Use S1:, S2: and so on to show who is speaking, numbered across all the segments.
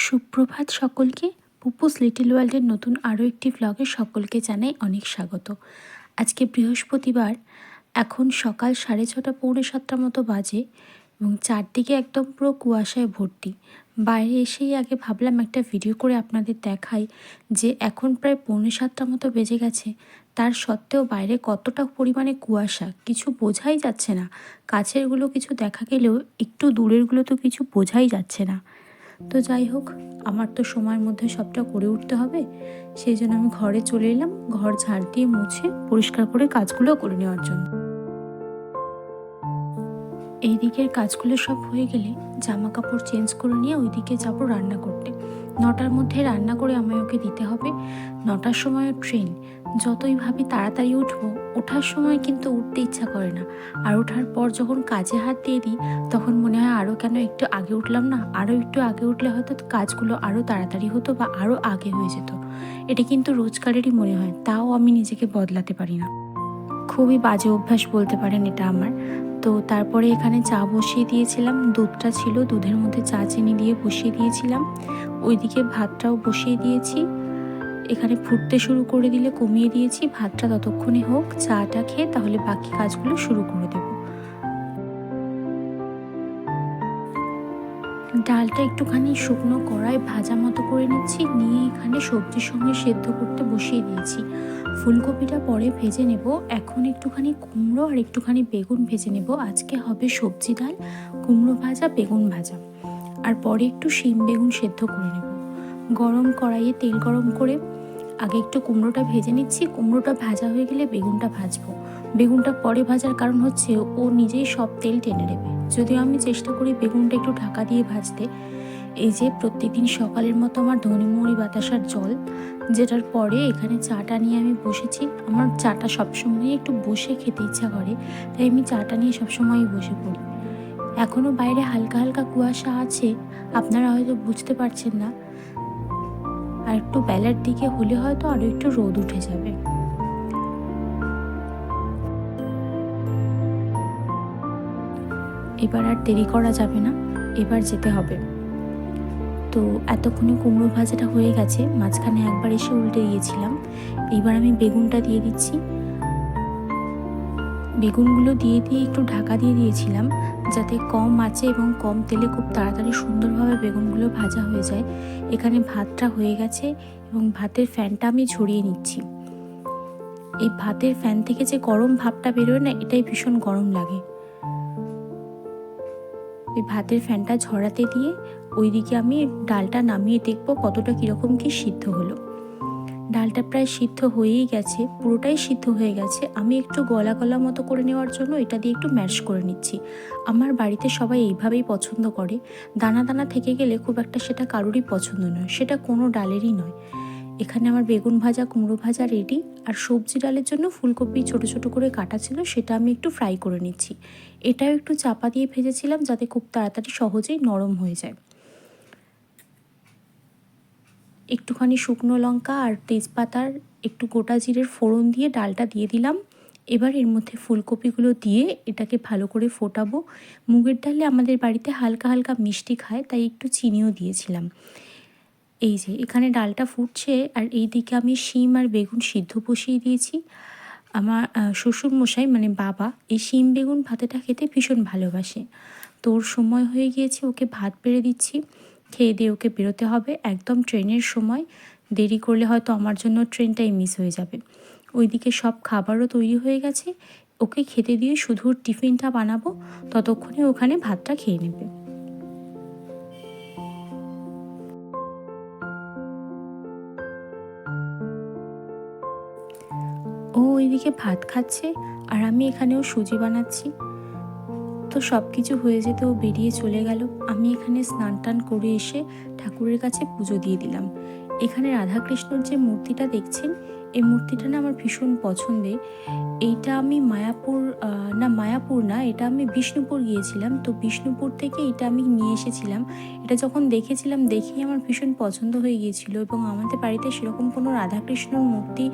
S1: সুপ্রভাত সকলকে, পুপুস লিটিল ওয়ার্ল্ডের নতুন আরও একটি ভ্লগে সকলকে জানাই অনেক স্বাগত। আজকে বৃহস্পতিবার, এখন সকাল সাড়ে ছটা, পৌনে সাতটা মতো বাজে এবং চারদিকে একদম পুরো কুয়াশায় ভর্তি। বাইরে এসেই আগে ভাবলাম একটা ভিডিও করে আপনাদের দেখাই যে এখন প্রায় পৌনে সাতটা মতো বেজে গেছে। তার সত্ত্বেও বাইরে কতটা পরিমাণে কুয়াশা কিছু বোঝাই যাচ্ছে না। কাছেরগুলো কিছু দেখা গেলেও একটু দূরেরগুলো তো কিছু বোঝাই যাচ্ছে না। তো যাই হোক, আমার তো সময়ের মধ্যে সবটা করে উঠতে হবে। সেই জন্য আমি ঘরে চলে এলাম, ঘর ঝাড় দিয়ে মুছে পরিষ্কার করে কাজগুলো করে নেওয়ার জন্য। এই দিকের কাজগুলো সব হয়ে গেলে জামা কাপড় চেঞ্জ করে নিয়ে ওইদিকে যাব রান্না করতে। নটার মধ্যে রান্না করে আমায় ওকে দিতে হবে। নটার সময় ট্রেন যতই ভাবি তাড়াতাড়ি উঠবো, ওঠার সময় কিন্তু উঠতে ইচ্ছা করে না। আর ওঠার পর যখন কাজে হাত দিয়ে দিই, তখন মনে হয় আরও কেন একটু আগে উঠলাম না? আরও একটু আগে উঠলে হয়তো কাজগুলো আরও তাড়াতাড়ি হতো বা আরও আগে হয়ে যেত। এটা কিন্তু রোজগারেরই মনে হয়, তাও আমি নিজেকে বদলাতে পারি না। খুবই বাজে অভ্যাস বলতে পারেন এটা আমার। তো তারপরে এখানে চা বসিয়ে দিয়েছিলাম, দুধটা ছিল, দুধের মধ্যে চা চিনি দিয়ে বসিয়ে দিয়েছিলাম। ওইদিকে ভাতটাও বসিয়ে দিয়েছি। এখানে ফুটতে শুরু করে দিলে কমিয়ে দিয়েছি, ভাতটা ততক্ষণে হোক, চাটা খেয়ে তাহলে বাকি কাজগুলো শুরু করে দেব। ডালটা একটুখানি শুকনো কড়াই ভাজা মতো করে নিচ্ছি, নিয়ে এখানে সবজির সঙ্গে সেদ্ধ করতে বসিয়ে দিয়েছি। ফুলকপিটা পরে ভেজে নেব। এখন একটুখানি কুমড়ো আর একটুখানি বেগুন ভেজে নেব। আজকে হবে সবজি ডাল, কুমড়ো ভাজা, বেগুন ভাজা। আর পরে একটু শিম বেগুন সেদ্ধ করে নেব। গরম কড়াইয়ে তেল গরম করে আগে একটু কুমড়োটা ভেজে নিচ্ছি। কুমড়োটা ভাজা হয়ে গেলে বেগুনটা ভাজবো। বেগুনটা পরে ভাজার কারণ হচ্ছে ও নিজেই সব তেল টেনে নেবে। যদিও আমি চেষ্টা করি বেগুনটা একটু ঢাকা দিয়ে ভাজতে, এই যে প্রত্যেকদিন সকালের মতো আমার ধনিমুড়ি বাতাসার জল, যেটার পরে এখানে চাটা নিয়ে আমি বসেছি। আমার চাটা সবসময় একটু বসে খেতে ইচ্ছা করে, তাই আমি চাটা নিয়ে সবসময়ই বসে পড়ি। এখনও বাইরে হালকা হালকা কুয়াশা আছে, আপনারা হয়তো বুঝতে পারছেন না। আর একটু বেলার দিকে হলে হয়তো আরও একটু রোদ উঠে যাবে। এবার আর দেরি করা যাবে না, এবার যেতে হবে। তো এতক্ষণে কুমড়ো ভাজাটা হয়ে গেছে, মাঝখানে একবার এসে উল্টে দিয়েছিলাম। এইবার আমি বেগুনটা দিয়ে দিচ্ছি। বেগুনগুলো দিয়ে দিয়ে একটু ঢাকা দিয়ে দিয়েছিলাম, যাতে কম আঁচে এবং কম তেলে খুব তাড়াতাড়ি সুন্দরভাবে বেগুনগুলো ভাজা হয়ে যায়। এখানে ভাতটা হয়ে গেছে এবং ভাতের ফ্যানটা আমি ঝরিয়ে নিচ্ছি। এই ভাতের ফ্যান থেকে যে গরম ভাবটা বেরোয় না, এটাই ভীষণ গরম লাগে। ওই ভাতের ফ্যানটা ঝরাতে দিয়ে ওইদিকে আমি ডালটা নামিয়ে দেখব কতটা কীরকম কি সিদ্ধ হলো। ডালটা প্রায় সিদ্ধ হয়েই গেছে, পুরোটাই সিদ্ধ হয়ে গেছে। আমি একটু গলা গলা মতো করে নেওয়ার জন্য এটা দিয়ে একটু ম্যাশ করে নিচ্ছি। আমার বাড়িতে সবাই এইভাবেই পছন্দ করে। দানা দানা থেকে গেলে খুব একটা সেটা কারোরই পছন্দ নয়, সেটা কোনো ডালেরই নয়। এখানে আমার বেগুন ভাজা, কুমড়ো ভাজা রেডি আর সবজি ডালের জন্য ফুলকপি ছোট ছোট করে কাটা ছিল, সেটা আমি একটু ফ্রাই করে নিচ্ছি। এটাও একটু চাপা দিয়ে ভেজেছিলাম যাতে খুব তাড়াতাড়ি সহজেই নরম হয়ে যায়। একটুখানি শুকনো লঙ্কা আর তেজপাতার একটু গোটা জিরের ফোড়ন দিয়ে ডালটা দিয়ে দিলাম। এবার এর মধ্যে ফুলকপিগুলো দিয়ে এটাকে ভালো করে ফোটাবো। মুগের ডালে আমাদের বাড়িতে হালকা হালকা মিষ্টি খায়, তাই একটু চিনিও দিয়েছিলাম। এই যে, এখানে ডালটা ফুটছে আর এই দিকে আমি শিম আর বেগুন সিদ্ধ বসিয়ে দিয়েছি। আমার শ্বশুর মশাই মানে বাবা এই শিম বেগুন ভাতেটা খেতে ভীষণ ভালোবাসে। তোর সময় হয়ে গিয়েছে, ওকে ভাত বেড়ে দিচ্ছি। খেয়ে দিয়ে ওকে বেরোতে হবে। একদম ট্রেনের সময়। দেরি করলে হয়তো আমার জন্য ট্রেনটাই মিস হয়ে যাবে। ওইদিকে সব খাবারও তৈরি হয়ে গেছে। ওকে খেতে দিয়ে শুধু টিফিনটা বানাবো। ততক্ষণে ওখানে ভাতটা খেয়ে নেবে। ও ওইদিকে ভাত খাচ্ছে আর আমি এখানেও সুজি বানাচ্ছি। তো সব কিছু হয়ে যেতে ও বেরিয়ে চলে গেল। আমি এখানে স্নান টান করে এসে ঠাকুরের কাছে পুজো দিয়ে দিলাম। এখানে রাধাকৃষ্ণর যে মূর্তিটা দেখছেন এই মূর্তিটা না আমার ভীষণ পছন্দের। এইটা আমি মায়াপুর না মায়াপুর না, এটা আমি বিষ্ণুপুর গিয়েছিলাম। তো বিষ্ণুপুর থেকে এটা আমি নিয়ে এসেছিলাম। এটা যখন দেখেছিলাম, দেখেই আমার ভীষণ পছন্দ হয়ে গিয়েছিল এবং আমাদের বাড়িতে সেরকম কোনো রাধাকৃষ্ণর মূর্তি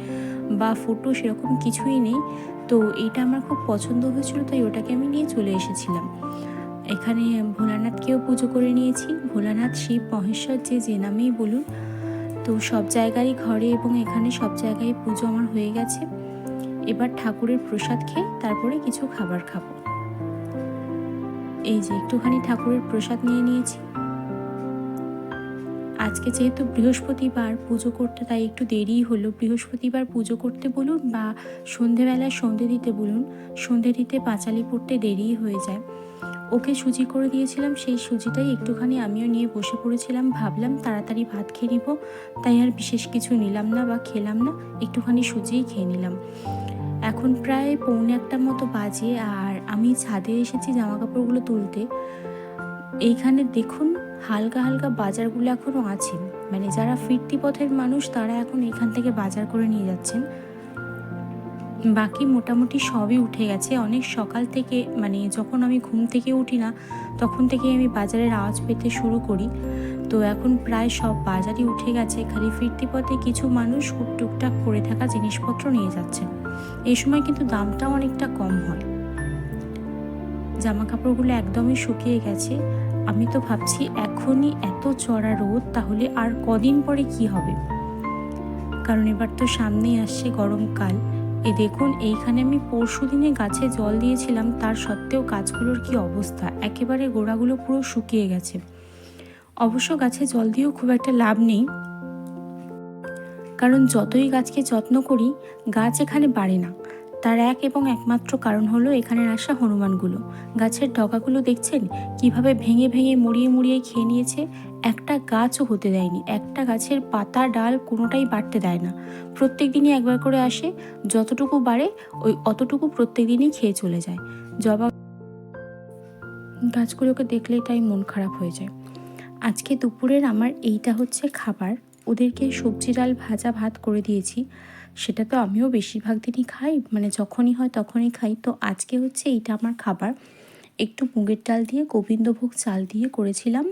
S1: বা ফটো সেরকম কিছুই নেই। তো এটা আমার খুব পছন্দ হয়েছিল, তাই ওটাকে আমি নিয়ে চলে এসেছিলাম। এখানে ভোলানাথকেও পুজো করে নিয়েছি। ভোলানাথ শিব মহেশ্বর যে যে নামেই বলুন তো সব জায়গায় ঘরে এবং এখানে সব জায়গায় পুজো আমার হয়ে গেছে। এবার ঠাকুরের প্রসাদ খেয়ে তারপরে কিছু খাবার খাব। এই যে একটুখানি ঠাকুরের প্রসাদ নিয়ে নিয়েছি। আজকে যেহেতু বৃহস্পতিবার পুজো করতে, তাই একটু দেরিই হলো। বৃহস্পতিবার পুজো করতে বলুন বা সন্ধেবেলায় সন্ধে দিতে বলুন, সন্ধে দিতে পাঁচালি পড়তে দেরিই হয়ে যায়। ওকে সুজি করে দিয়েছিলাম, সেই সুজিটাই একটুখানি আমিও নিয়ে বসে পড়েছিলাম। ভাবলাম তাড়াতাড়ি ভাত খেয়ে নিব, তাই আর বিশেষ কিছু নিলাম না বা খেলাম না, একটুখানি সুজিই খেয়ে নিলাম। এখন প্রায় পৌনে একটা মতো বাজে আর আমি ছাদে এসেছি জামা কাপড়গুলো তুলতে। এইখানে দেখুন হালকা হালকা বাজারগুলো এখনও আছে মানে যারা ফিরতি পথের মানুষ তারা এখন এখান থেকে বাজার করে নিয়ে যাচ্ছেন। বাকি মোটামুটি সবই উঠে গেছে। অনেক সকাল থেকে মানে যখন আমি ঘুম থেকে উঠি না, তখন থেকে আমি বাজারের আওয়াজ পেতে শুরু করি। তো এখন প্রায় সব বাজারই উঠে গেছে। খালি ফিরতি পথে কিছু মানুষ খুব টুকটাক পড়ে থাকা জিনিসপত্র নিয়ে যাচ্ছেন এই সময় কিন্তু দামটাও অনেকটা কম হয়। জামা কাপড়গুলো একদমই শুকিয়ে গেছে। আমি তো ভাবছি, এখনই এত চড়া রোদ, তাহলে আর কদিন পরে কি হবে? কারণ এবার তো সামনেই আসছে গরমকাল। এ দেখুন, এইখানে আমি পরশু দিনে গাছে জল দিয়েছিলাম, তার সত্ত্বেও গাছগুলোর কি অবস্থা? একেবারে গোড়াগুলো পুরো শুকিয়ে গেছে। অবশ্য গাছে জল দিয়েও খুব একটা লাভ নেই। কারণ যতই গাছকে যত্ন করি, গাছ এখানে বাড়ে না। তার এক এবং একমাত্র কারণ হলো এখানের আসা হনুমানগুলো। গাছের ডগাগুলো দেখছেন? কীভাবে ভেঙে ভেঙে মুড়িয়ে মুড়িয়ে খেয়ে নিয়েছে? একটা গাছও হতে দেয়নি। একটা গাছের পাতা, ডাল কোনোটাই বাড়তে দেয় না। প্রত্যেক দিনই একবার করে আসে। যতটুকু বাড়ে, ওই অতটুকু প্রত্যেক দিনই খেয়ে চলে যায়। জবা গাছগুলোকে দেখলেই তাই মন খারাপ হয়ে যায়। আজকে দুপুরের আমার এইটা হচ্ছে খাবার। ওদেরকে সবজি ডাল ভাজা ভাত করে দিয়েছি। সেটা তো আমিও বেশিরভাগ দিনই খাই মানে যখনই হয় তখনই খাই। তো আজকে হচ্ছে এইটা আমার খাবার। একটু মুগের ডাল দিয়ে, গোবিন্দভোগ চাল দিয়ে করেছিলাম।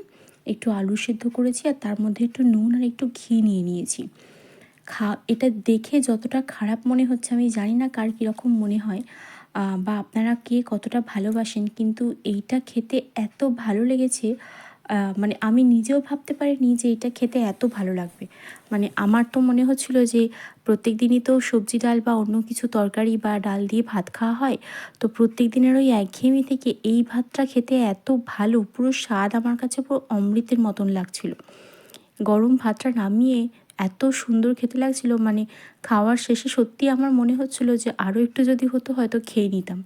S1: একটু আলু সেদ্ধ করেছি আর তার মধ্যে একটু নুন আর একটু ঘি নিয়ে নিয়েছি। খা, এটা দেখে যতটা খারাপ মনে হচ্ছে আমি জানি না কার কীরকম মনে হয় বা আপনারা কে কতটা ভালোবাসেন, কিন্তু এইটা খেতে এত ভালো লেগেছে মানে আমি নিজেও ভাবতে পারিনি যে এটা খেতে এত ভালো লাগবে। মানে আমার তো মনে হচ্ছিল যে প্রত্যেক দিনই তো সবজি ডাল বা অন্য কিছু তরকারি বা ডাল দিয়ে ভাত খাওয়া হয়, তো প্রত্যেক দিনের ওই একঘেয়েমি থেকে এই ভাতটা খেতে এত ভালো, পুরো স্বাদ আমার কাছে পুরো অমৃতের মতন লাগছিল। গরম ভাতটা নামিয়ে এত সুন্দর খেতে লাগছিল মানে খাওয়ার শেষে সত্যি আমার মনে হচ্ছিল যে আরও একটু যদি হতো হয়তো খেয়ে নিতাম।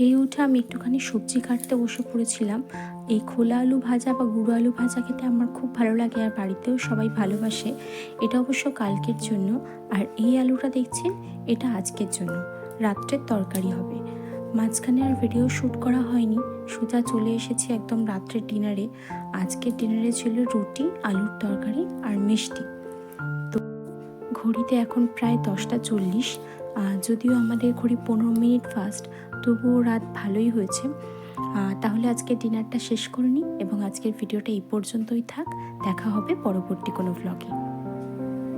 S1: খেয়ে উঠে আমি একটুখানি সবজি কাটতে বসে পড়েছিলাম। এই খোলা আলু ভাজা বা গুঁড়ো আলু ভাজা খেতে আমার খুব ভালো লাগে আর বাড়িতেও সবাই ভালোবাসে। এটা অবশ্য কালকের জন্য। আর এই আলুটা দেখছেন? এটা আজকের জন্য। রাত্রের তরকারি হবে। মাঝখানে আর ভিডিও শ্যুট করা হয়নি। সোজা চলে এসেছি একদম রাত্রের ডিনারে আজকের ডিনারে ছিল রুটি, আলুর তরকারি আর মিষ্টি। তো ঘড়িতে এখন প্রায় দশটা চল্লিশ। যদিও আমাদের ঘড়ি পনেরো মিনিট ফাস্ট তবুও রাত ভালোই হয়েছে। তাহলে আজকে ডিনারটা শেষ করে নিই এবং আজকের ভিডিওটা এই পর্যন্তই থাক। দেখা হবে পরবর্তী কোনো ভ্লগে